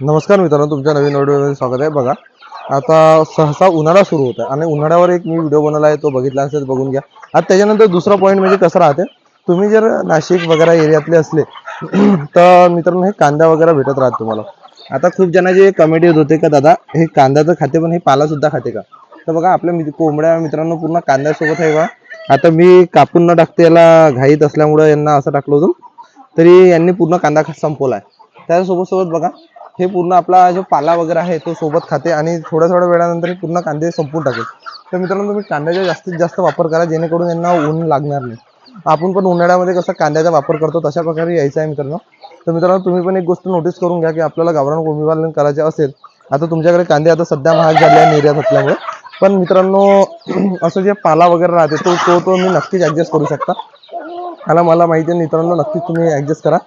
नमस्कार मित्रांनो तुमच्या नवीन व्हिडिओमध्ये स्वागत आहे. बघा आता सहसा उन्हाळा सुरू होत आहे आणि उन्हाळ्यावर एक मी व्हिडिओ बनवला आहे तो बघितला असेल बघून घ्या. आता त्याच्यानंतर दुसरा पॉईंट म्हणजे कसं राहते तुम्ही जर नाशिक वगैरे एरियातले असले तर मित्रांनो हे कांदा वगैरे भेटत राहत तुम्हाला. आता खूप जणांचे कमेंट येत होते का दादा हे कांदा तर खाते पण हे पाला सुद्धा खाते का? तर बघा आपल्या मित्र- कोंबड्या मित्रांनो पूर्ण कांद्यासोबत आहे बघा आता मी कापून न टाकते याला घाईत असल्यामुळं यांना असं टाकलं होतं. तरी यांनी पूर्ण कांदा संपवला संपवलाय. त्यासोबत सोबत बघा हे पूर्ण आपला जो पाला वगैरे आहे तो सोबत खाते आणि थोड्या थोड्या वेळानंतर पूर्ण कांदे संपून टाकेल. तर मित्रांनो तुम्ही कांद्याचा जास्तीत जास्त वापर करा जेणेकरून यांना ऊन लागणार नाही. आपण पण उन्हाळ्यामध्ये कसं कांद्याचा वापर करतो तशा प्रकारे यायचं आहे मित्रांनो. तर मित्रांनो तुम्ही पण एक गोष्ट नोटीस करून घ्या की आपल्याला गावरान कोंबडी करायचे असेल आता तुमच्याकडे कांदे आता सध्या महाग झाले आहे निर्यात असल्यामुळे. पण मित्रांनो असं जे पाला वगैरे राहते तो तो तो मी नक्कीच ॲडजस्ट करू शकता. मला मला माहिती आहे मित्रांनो नक्कीच तुम्ही ॲडजस्ट करा.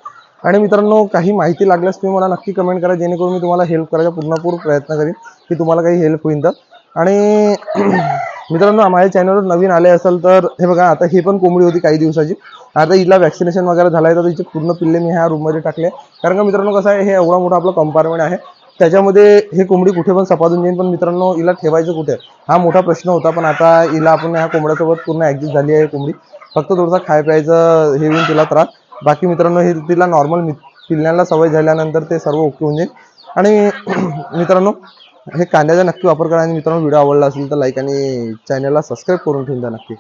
आणि मित्रांनो काही माहिती लागल्यास तुम्ही मला नक्की कमेंट करा जेणेकरून मी तुम्हाला हेल्प करायचा पूर्णपूर प्रयत्न करीन की तुम्हाला काही हेल्प होईल तर. आणि मित्रांनो माझ्या चॅनलवर नवीन आले असेल तर हे बघा आता हे पण कोंबडी होती काही दिवसाची. आता हिला वॅक्सिनेशन वगैरे झालं आहे तर तिचे पूर्ण पिल्ले मी ह्या रूममध्ये टाकले. कारण का मित्रांनो कसं आहे हे एवढा मोठा आपला कंपार्टमेंट आहे. त्याच्यामध्ये हे कोंबडी कुठे पण सपादून जाईल पण मित्रांनो हिला ठेवायचं कुठे? हा मोठा प्रश्न होता पण आता हिला आपण ह्या कोंबड्यासोबत पूर्ण ऍडजस्ट झाली आहे कोंबडी. फक्त थोडासा खाय प्यायचं हे होईल तिला त्रास. बाकी मित्रांनो हे तिला नॉर्मल पिल्ल्यांना सवय झाल्यानंतर ते सर्व ओके होऊन जाईल. आणि मित्रांनो हे कांद्याचा नक्की वापर करा आणि मित्रांनो व्हिडिओ आवडला असेल तर लाईक आणि चॅनलला सबस्क्राईब करून ठेवून द्या नक्की.